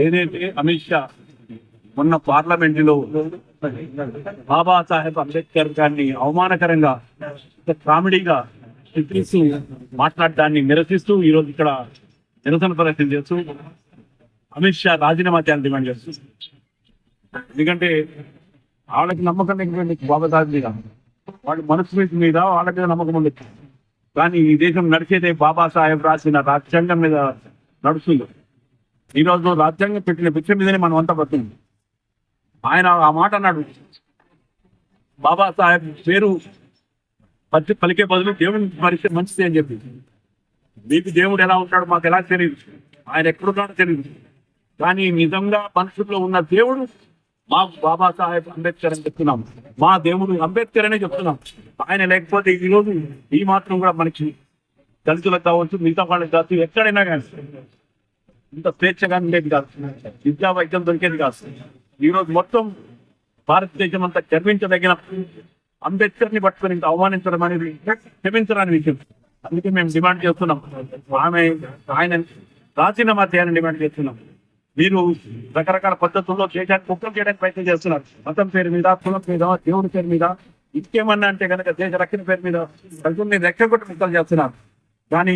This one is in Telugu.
ఏదైతే అమిత్ షా మొన్న పార్లమెంట్లో బాబాసాహెబ్ అంబేద్కర్ గారిని అవమానకరంగా కామెడీగా చిత్రిస్తూ మాట్లాడడాన్ని నిరసిస్తూ ఈ రోజు ఇక్కడ నిరసన ప్రదర్శన చేస్తూ అమిత్ షా రాజీనామా చేయాలని డిమాండ్ చేస్తూ. ఎందుకంటే వాళ్ళకి నమ్మకం లేకపోయింది బాబాసాహెబ్ మీద వాళ్ళ మనసు మీద వాళ్ళ మీద నమ్మకం ఉండొచ్చు కానీ ఈ దేశం నడిచేదే బాబాసాహెబ్ రాసిన రాజ్యాంగం మీద నడుస్తుంది. ఈ రాజ్యాంగం పెట్టిన పిచ్చ మీదనే మనం అంతా బతుంది ఆయన ఆ మాట అన్నాడు. బాబాసాహెబ్ పేరు పచ్చి పలికే బదులు దేవుని పరిస్థితి మంచిది అని చెప్పి. మీకు దేవుడు ఎలా ఉంటాడో మాకు ఎలా తెలియదు ఆయన ఎక్కడున్నాడో తెలియదు కానీ నిజంగా మనుషుల్లో ఉన్న దేవుడు మాకు బాబాసాహెబ్ అంబేద్కర్ అని చెప్తున్నాం. మా దేవుడు అంబేద్కర్ అనే చెప్తున్నాం. ఆయన లేకపోతే ఈ రోజు ఈ మాత్రం కూడా మనకి దళితులకు కావచ్చు మిగతా వాళ్ళకి కావచ్చు ఎక్కడైనా కానీ ఇంత స్వేచ్ఛగా ఉండేది కాదు. విద్యా వైద్యం దొరికేది కాదు. ఈ రోజు మొత్తం భారతదేశం అంతా గర్వించదగిన అంబేద్కర్ని పట్టుకొని ఇంత అవమానించడం అనేది క్షమించరాని విషయం. అందుకే మేము డిమాండ్ చేస్తున్నాం. ఆమె ఆయన రాజీనామా చేయాలని డిమాండ్ చేస్తున్నాం. మీరు రకరకాల పద్ధతుల్లో దేశాన్ని కుక్కలు చేయడానికి ప్రయత్నం చేస్తున్నారు. మతం పేరు మీద కులం మీద దేవుడి పేరు మీద ఇంకేమన్నా అంటే కనుక దేశ రక్షణ పేరు మీద ప్రజల్ని రెచ్చగొట్టి ముక్కలు చేస్తున్నారు. కానీ